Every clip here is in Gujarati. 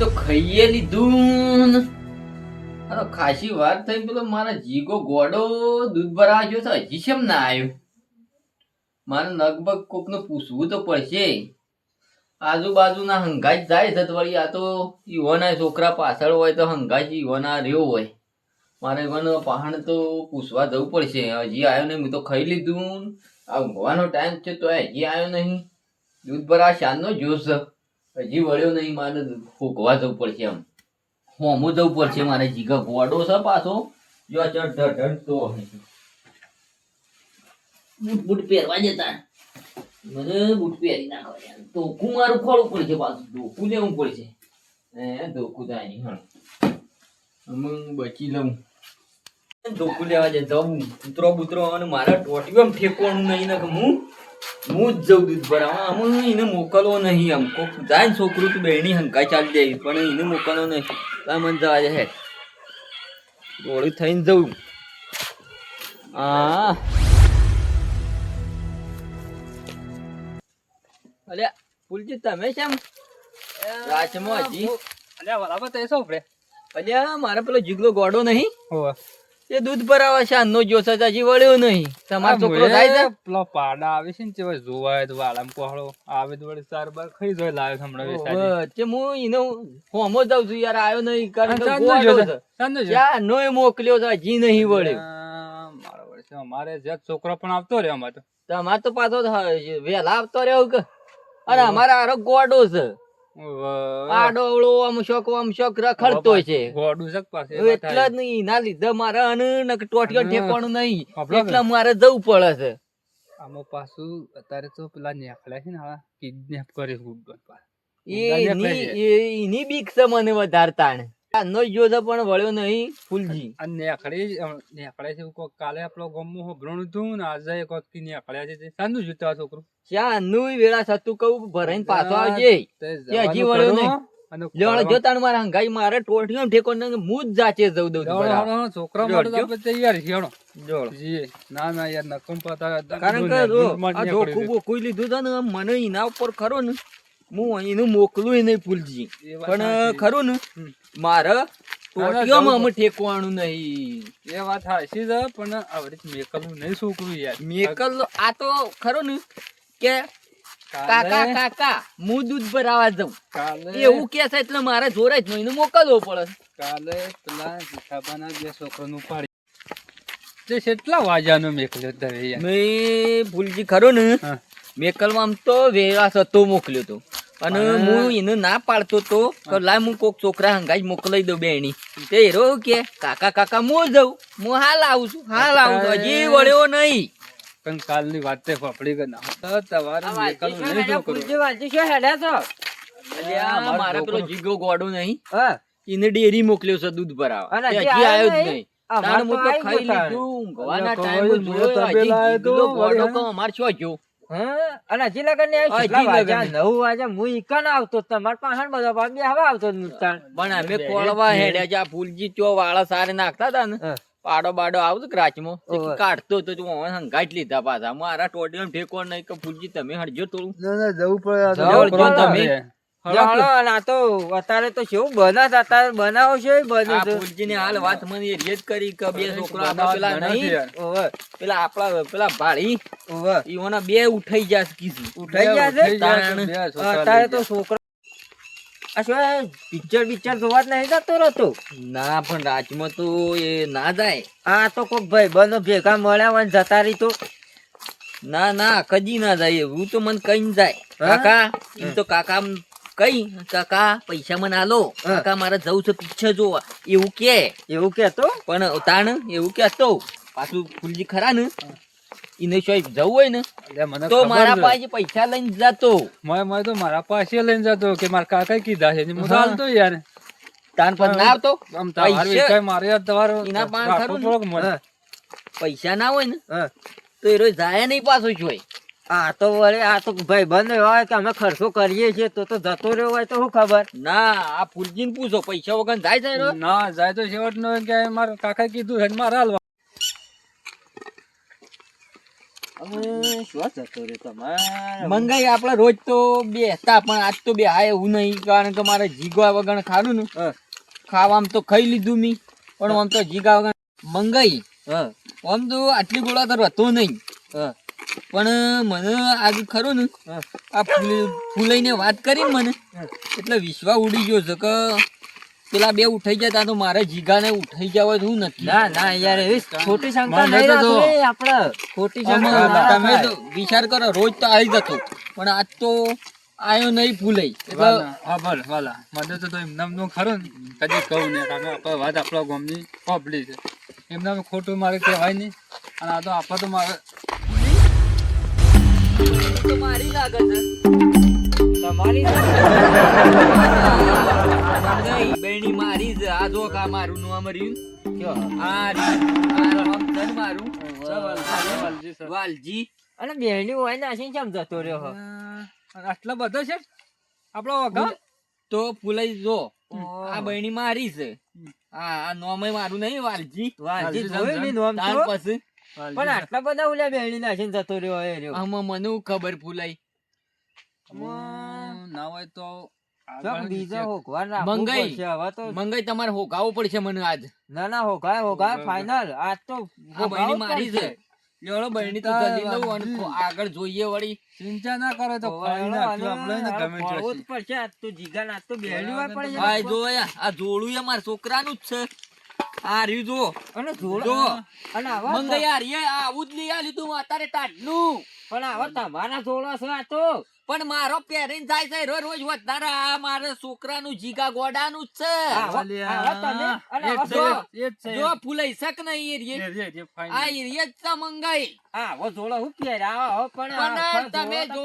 તો ખાઈએ લીધું અરે ખાસી વાર થઈ પેલો મારા જીગો ગોડો દૂધ ભરાવા ગયો છે, હજી કેમ ના આવ્યો મારે લગભગ કોકનું પૂછવું તો પડશે. આજુબાજુના હંગાજ જાય છે વળી, આ તો ઈવોના છોકરા પાછળ હોય તો હંગાજ ઈવોના રહ્યો હોય. મારે મને પહાણ તો પૂછવા જવું પડશે. હજી આવ્યો નહીં, હું તો ખાઈ લીધું. આ ઊંઘવાનો ટાઈમ છે તો હજી આવ્યો નહીં. દૂધ ભરા શાનનો જોશ. હજી વળ્યો નહીં, મારે ફૂંકવા જવું પડશે એમ. હોમું જવું પડશે મારે જીગા ગોડો છે પાછો. જો ચડ ધડ તો બૂટ બૂટ પહેરવા જતા. મને બૂટ પહેરી નાખવા યાર. ધોકું મારું ખોળવું પડશે પાછું. ધોકું લેવું પડશે હે ધોકું થાય નહીં હણ બચી લઉં. ધોકું લેવા જતા હું કૂતરો બૂતરો અને મારા એમ ઠેકવાનું નહીં ને હું હું જ જઉં દૂધ ભરાવા આમ એને મોકલવો નહીં આમ. કોક જાય છોકરું તું બહેની હંકા ચાલી જાય પણ એને મોકલવો નહીં. તો મને જવા જાય ગોળી થઈને જવું આ. અલ્યા ફૂલજી તમે કેમ રાજમાં હજી? અલ્યા બરાબર તો શું આપણે અલ્યા મારે પેલો જીગલો ગોડો નહીં? હોવે. એ દૂધ ભરાવા છે આનો જો સજાજી વળ્યો નહીં. તમાર છોકરો થાય છે? પેલો પાડા આવે છે ને તે જોવાય તો વાળામ કોહળો આવે તો વળી ચાર બાર ખાઈ જોય લાવે હમણાં. ઓવે, તે હું એને હોમો જાઉં છું યાર આવ્યો નહીં કારણ કે જોયો છે. ક્યાં નોય મોકલ્યો છે હજી નહીં વળ્યો. મારો વળી છે, અમારે જે છોકરો પણ આવતો રહ્યો અમારે તો. તમાર તો પાછો વેલા આવતો રહ્યો કે? અરે અમારા આરો ગોડો છે. ઓવે. આડો અવળો આમ શોક આમ શોક રખડતો છે. ગોડું એટલે જ નહીં ના લીધે મારે અન ટોટિયો. ઠેકવાનું નહીં. એટલે મારે જવું પડે છે. આમાં પાછું અત્યારે તો પેલા નેકળ્યા છે ને હવે કિડનેપ કરે ગુડ્ડો એ એની બીક છે મને વધારે તાણ. નો છે પણ વળ્યો નહીં ફૂલજી. અને નેકળી અ, છે કોક કાલે આપણો ગમું હોભળણું હતું ને આજે કોકથી નેકળ્યા છે સાંજનું જીવતો આ છોકરું નું વેળા સતું કહું ભરાઈને પાછો આવજે. તે હજી વળ્યો નહીં. લેવડો જો તાણ મારા હંગાઈ મારે ટોટિયો ઠેકો ને હું જ જાચે જઉં દઉં છોકરા માટે આપણે તૈયાર છીએ હેડો. ના ના યાર નકમ પાતા કારણ કે જો લીધું છે ને મને એના ઉપર ખરો ને. હું અહીંનું મોકલું નહીં ફૂલજી એ પણ ખરું ને? મારે અમે ઠેકવાનું નહીં. એ વાત હાચી છે પણ આવડી મેકલવું નહીં છોકરું યાર. મેકલ આ તો ખરું ને કે કાકા કાકા હું દૂધ ભરાવા જાઉં. એવું કે છે એટલે મારે જોરે જ નહીં મોકલવો પડે. કાલે પેલા જીઠાબાના બે છોકરાનું તે કેટલા વાગ્યાનો મેકલ્યો મેં ભૂલજી ખરો ને. મેકલમાં આમ તો વેરા સતો મોકલ્યો તો. અને હા. એને ના પાડતો તો કે લાય હું કોક છોકરા હંગાઈ મોકલાઈ દઉં બેની તે હેરો કે કાકા કાકા મો જઉં. હું હાલ આવું છું. હાલ આવું છું. હજી વળ્યો નહીં. પણ કાલની વાત તે ફફડી ગઈ ના. તો તમારે નીકળવું નહીં છોકરું અલ્યા, મારા પેલો જીગો ગોડો નહીં. હા. એને ડેરી મોકલ્યો છે દૂધ ભરાવા. અને હજી આવ્યો જ નહીં? તાણ હું તો તો ખાઈ લીધું. ગવાના ટાઈમ જોયો, જોયો હજી તો ગોડો કો અમાર શું ગયો? હા અને હજી લગન. નવ વાગ્યા હું ઈકન આવતો તમાર પાસે બધા બે હવે આવતો નુકસાન પણ અમે કોળવા હેડ્યા જા ફૂલજી ચો વાળા સારે નાખતા હતા ને પાડો બાડો આવતો ક્રાચમાં કાઢતો હતો તો હું હંગાટ લીધા પાછા. મારા ટોટીઓ ઠેકો નહીં કે ફૂલજી તમે હટજો થોડું. ના ના જવું પડે. જવું પડે. તમે. અને તો અત્યારે તો કેવું બને અત્યારે બનાવો છે એ બને આ છે ફૂલજી ની હાલ વાત મને એ જ કરી કે બે છોકરા પેલા નહીં પેલા આપણા પેલા ભાળી ઈઓના બે ઉઠાઈ ગયા કીધું. ઉઠાઈ ગયા છે? ઉઠાઈ ગયા છે, તાણ. બે છોકરા અત્યારે તો છોકરા આ પિક્ચર પિક્ચર જોવા જ નહીં જતો રહેતો? ના પણ રાજમાં તો એ ના જાય. આ તો કોક ભાઈ બનો ભેગા મળ્યા હોય ને જતા રહી તો? ના ના કદી ના જાય. એવું તો મને કઈ જાય. કાકા એમ તો કાકા કઈ? કાકા પૈસા મને આલો. કાકા મારે જવું છે પિક્ચર જોવા. એવું કે? એવું કેતો પણ તાણ એવું કહેતો પાછું ફૂલજી ખરા ને? એને શું જવું હોય ને? તો મારા પાસે પૈસા લઈને જતો. મેં મેં તો મારા પાસે લઈને જતો કે મારા કાકા કીધા છે. હું હાલતો યાર. તાન પર ના આવતો? પૈસા- મારે તમારો એના પાન ખરું મને. પૈસા ના હોય ને? તો એ રોજ જાય નહીં પાછો જોઈ આ તો વળી આ તો ભાઈ બંધ હોય કે અમે ખર્ચો કરીએ છીએ તો તો જતો રહ્યો હોય તો શું ખબર? ના આ ફૂલજીને પૂછો પૈસા વગર જાય જાય ના જાય તો છેવટ નો કે મારા કાકા કીધું છે ને મારે હાલવા. મંગાઈ આપણે રોજ તો બેસતા પણ આજ તો બે હા એવું નહીં કારણ કે મારે જીગા વગર ખાધું ને. ખાવા ખાવામાં તો ખાઈ લીધું મી પણ આમ તો જીગા વગર મંગાઈ. હા. આમ તો આટલી ગોળા તો હતો નહીં. પણ મને આજે ખરું ને આ ફૂલ ફૂલાઈને વાત કરી મને એટલે વિશ્વા ઉડી ગયો છે કે પેલા બે ઉઠાઈ જતા તો મારે જીગાને ઉઠાઈ જવા હું નથી ના ના યાર એવી ખોટી શંકા નહીં રાખો આપણે ખોટી શંકા તમે તો વિચાર કરો રોજ તો આવી જતો. પણ આજ તો આયો નહીં ફૂલાઈ એટલે ભલે, વાલા. મને તો તો એમનામનું ખરું ને, કદી કહું ને કારણ આપણે વાત આપણા ગામની પબ્લિક છે. એમનામ ખોટું મારે કહેવાય નહીં. અને આ તો આપણે તો મારે તો લાગે છે. તમારી બેણી મારી છે. આ જો કા મારું નામ રહ્યું. આ રહ્યું. આ નામ છે ને મારું. વાલજી અને બેહણી હોય ને કેમ જતો રહ્યો આટલા બધા છે? આપણો વગા તો ફૂલાઈ જો. આ બહેણી મારી છે. આ આ નોમય મારું નહીં વાલજી. વાલજી વાલજી જોયું નોમ પછી. પણ આટલા બધા ઓલા બેહણી નાખીને જતો રહ્યો એ રહ્યો. આમાં મને હું ખબર ભૂલાઈ ના હોય તો ચમ આગળ બીજો check. હોકવાર રાખવું મંગાઈ. પડશે. હવે તો મંગાઈ તમારે હોકાવું પડશે મને આજ ના ના હોકાય હોકાય હોકાય. ફાઇનલ આજ તો બહેણી મારી છે લેવડો બહેણી તો જલ્દી લઉં અને આગળ જોઈએ વળી ચિંતા ના કરે તો આપણે ગમે પડશે. આજ તો જીગાને આજ તો બેહણી હોય પડે છે. આ જો આ જોડું એ મારા છોકરાનું જ છે આ રહ્યું જો અને જોડો. જો. અને આવા રીએ આ આવું જ લઈ આલ્યું તું અત્યારે ટાઢનું પણ આવા તમારા જોડો છે આ તો પણ મારો પહેરીને જાય છે રોજ રોજ વધારે આ મારા છોકરાનું જીગા ગોડાનું જ છે એ જ આવા છે, એ જ છે. જો ફૂલાઈ શક નહીં એ રીએ. એ જે- જે final. આ એરિયે જ તો મંગાઈ આવો જોડો હું પહેરાવો પણ આ પણ તમે જો.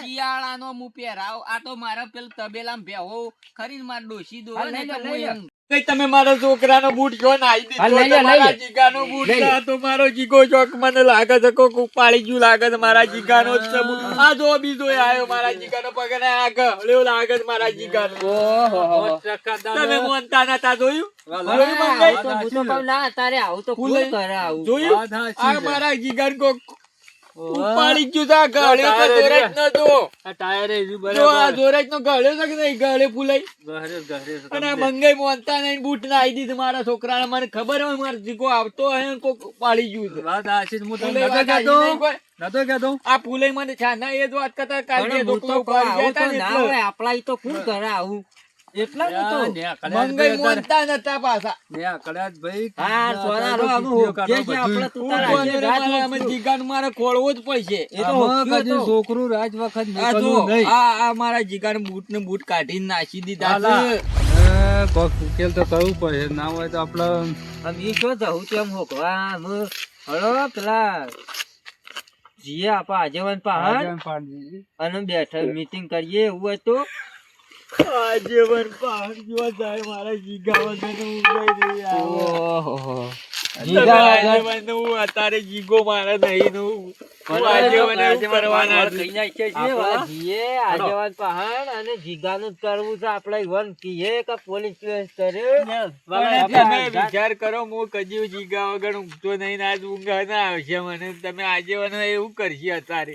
શિયાળાનો હું પહેરાવ આ તો મારા પેલ તબેલામાં બેહો ખરી માર ડોશી દો. કઈ તમે મારા છોકરાનો બૂટ જો નાઈ. જીગાનો બૂટ તો મારો જીગો ચોક મને લાગે છે કોક ઉપાડી ગયું લાગે છે મારા જીગાનો જ છે આ જો બીજો આયો મારા જીગાનો પગને આગળ. આ લાગે છે મારા જીગાનો. સો તમે મોનતા નતા જોયું? જોયું મંગાઈ? તો હું તો કહું ના તારે આવું તો કોણ ફૂલે. કરે આવું? જોયું? આ મારા જીગાન કોક ઓહો. ઉપાડી ગયું તા આ તો તારે જોરે જ નતો આ ટાયરે જો આ બરાબર. જ નો ગળ્યો છે કે નહીં ગાળે ફૂલાઈ ગહરે ગહરે અને મંગાઈ મોનતા નહીં બૂટ ના આવી દીધી મારા છોકરાને મને ખબર હોય મારો જીકો આવતો હે ને કોક પાડી ગયું છે વાત આ છે. હું તમને નતો કહેતો. નતો કહેતો. આ ફૂલાઈ મને છાના એ જ વાત કરતા કાલે તો ઉપાડી ગયા તા ને ના આપણા તો કોણ કરે આવું એટલા મંગાઈ મોનતા નતા પાછા. ન્યા, કલ્યાણ ભાઈ. હા સોના રો અત્યારે આમ તો વીડિયો હોકે છે કાઢો આપણે બધું. તો તારા ઊભો ને આજે રાત મારે આમાં વસ્તુ. જીગાનું મારે ખોળવો જ પડશે. એ તો કદી છોકરું રાજ વખત નીકળવું નહીં. આ આ મારા જીગાના બૂટ ને બૂટ કાઢીને નાખી દીધા છે. કોક ઉકેલ તો કરવું પડે ના હોય તો આપડે આમ શું જવું તેમ હોકવા હળો પેલા જીએ આપા આજેવન પહાડ અને બેઠા મીટિંગ કરીએ એવું હોય તો આજીવન પહાડ જેવા જાય મારા જીગા વગરનો ઊંઘાઈ નહીં ઓહો. જીગા વગર- હું અત્યારે જીગો મારે નહીં ને હું હું આજીવન એવું કરવાના છું. આપણા જીએ આજેવન પહાડ અને જીગાનું જ કરવું છે આપણે ઈવન કીએ કે પોલીસ કેસ કર્યો પણ તમે વિચાર કરો હું કદી જીગા વગર ઊંઘતો નહીં ને આજ ઊંઘ ના આવશે મને. તમે આજીવન એવું કરશે અત્યારે.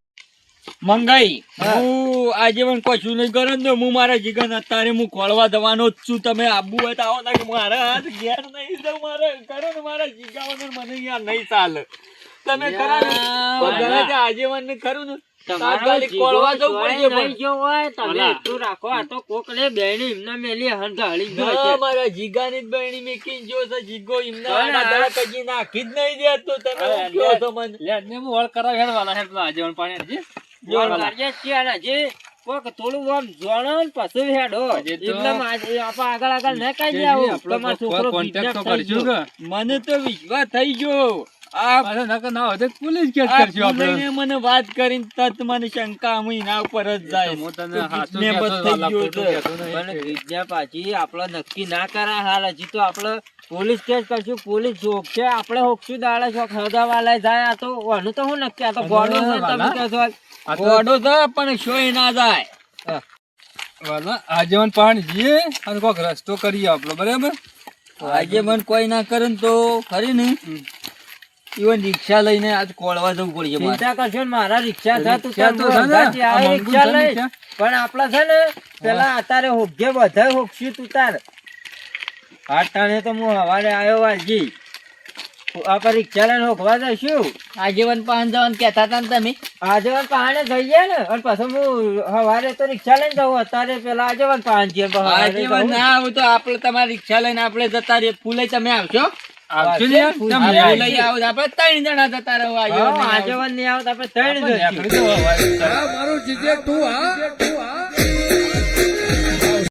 મંગાઈ. હું. આજીવન કશું નહીં કરો ને હું મારા જીગન અત્યારે હું ખોળવા દવાનો જ છું. તમે આબુ હોય તો આવો ને કે મારા હાથ ઘેર નહીં મારે કરો ને મારા જીગા વગર મને અહીંયા નહીં ચાલે. તમે ખરા ને? ગમે આજીવન ને ખરું ને? જ જો નાખી જ નહીં દેતો તમે અરે, શું કહો છો મને? લે ને હું વળ કરાવ હેડ વાલા આજે પાણી. કરીએ છીએ અને કોક થોડું આમ જોણો ને પછી હેડો. આગળ આગળ ન તમારો છોકરો? મને તો વિશ્વાસ થઈ ગયો. ના મને વાત કરીને તત મને શંકા આમ ઉપર જ જાય. છે. પાછી આપડે નક્કી ના કરા હાલ. હજી તો આપડે પોલીસ કેસ કરશું. પોલીસ જોગશે આપણે હોકશું દાડે શોખ હદાવાલા જાય. આ તો આનું તો હું નક્કી. આ તો ગોડો તમે વાલા. કહો છો આ તો ગોડો છે પણ શોય ના જાય વાલા, આજીવન પાણી જઈએ અને કોક રસ્તો કરીએ આપણો બરાબર? આજે મને કોઈ ના કરે ને તો ખરી ને? ઈવન રિક્ષા લઈને આજ કોળવા જવું પડશે મારે. ચિંતા કરશો ને મારા રિક્ષા છે તું રિક્ષા લઈ પણ આપણા છે ને પેલા અત્યારે હોગે બધા હોગશું તું તાર. આઠ ટાણે તો હું હવારે આવ્યો વાલજી. આપણે રિક્ષા લઈને હોગવા જઈશું આજીવન પાન જવાનું કહેતા હતા ને તમે આજીવન પહાડે જઈએ ને અને પછી હું હવારે તો રિક્ષા લઈને જવું અત્યારે પેલા આજેવન પહાડ છે આજીવન ના આવું તો આપણે તમારી રિક્ષા લઈને આપણે જતા રહીએ ફૂલે તમે આવશો આવશે ને યાર? આવે. નહીં ફૂલે આવી? આપણે ત્રણ જણા જતા રહો આજીવન હા, નહીં આજેવન નહીં આવતા આપણે ત્રણ આપણે મારું જીજે તું હવારે.